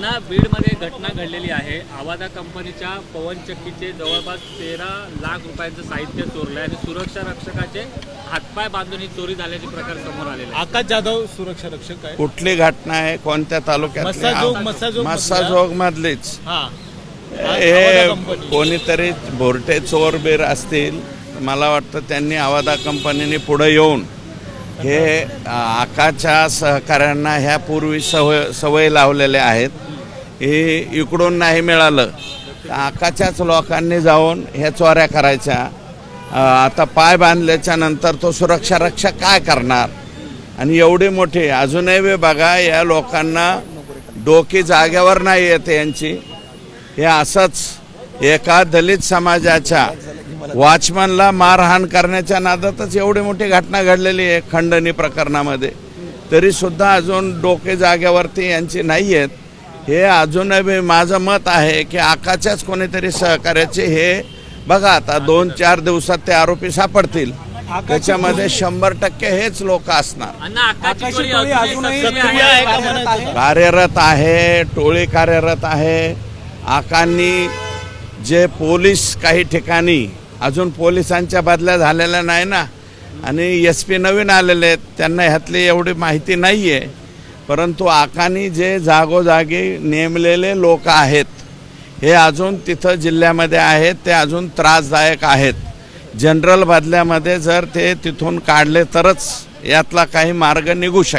अण्णा बीडमध्ये घटना घडलेली आहे. आवाजा कंपनीच्या पवन चक्कीचे जवळपास तेरा लाख रुपयांचं साहित्य चोरलं आणि सुरक्षा रक्षकाचे हातपाय बांधून ही चोरी झाल्याचे प्रकार समोर आलेले आहे. आकाश जाधव सुरक्षा रक्षक आहे कुठली घटना आहे? कोणत्या तालुक्यात मस्साजोग मधलीच हा. कोणीतरी भोरटे चोर बीर असतील. मला वाटतं त्यांनी आवादा कंपनीने पुढे येऊन हे आकाच्या सहकाऱ्यांना ह्या पूर्वी सवय सवय लावलेल्या आहेत. हे इकडून नाही मिळालं. तर आकाच्याच लोकांनी जाऊन ह्या चोऱ्या करायच्या. आता पाय बांधल्याच्या नंतर तो सुरक्षा रक्षा काय करणार? आणि एवढी मोठी अजूनही वे बघा या लोकांना डोकी जाग्यावर नाही येते यांची. हे असंच एका दलित समाजाच्या वॉचमनला मारहाण करण्याच्या नादातच एवढी मोठी घटना घडलेली आहे खंडणी प्रकरणामध्ये. तरीसुद्धा अजून डोके जाग्यावरती यांची नाही आहेत. हे अजूनही माझं मत आहे की आकाच्याच कोणीतरी सहकार्याचे हे बघा आता दोन चार दिवसात ते आरोपी सापडतील. त्याच्यामध्ये शंभर टक्के हेच लोक असणार. आकाशची आकाशची? कार्यरत आहे. टोळी कार्यरत आहे. आकांनी जे पोलीस काही ठिकाणी अजून पोलिसांच्या बदल्या झालेल्या नाही ना. आणि एस पी नवीन आलेले आहेत त्यांना ह्यातली एवढी माहिती नाही आहे परंतु आकानी जे जागोजागी नेमलेले लोक आहेत हे अजून तिथं जिल्ह्यामध्ये आहेत ते अजून त्रासदायक आहेत. जनरल बदल्यामध्ये जर ते तिथून काढले तरच यातला काही मार्ग निघू शकेल.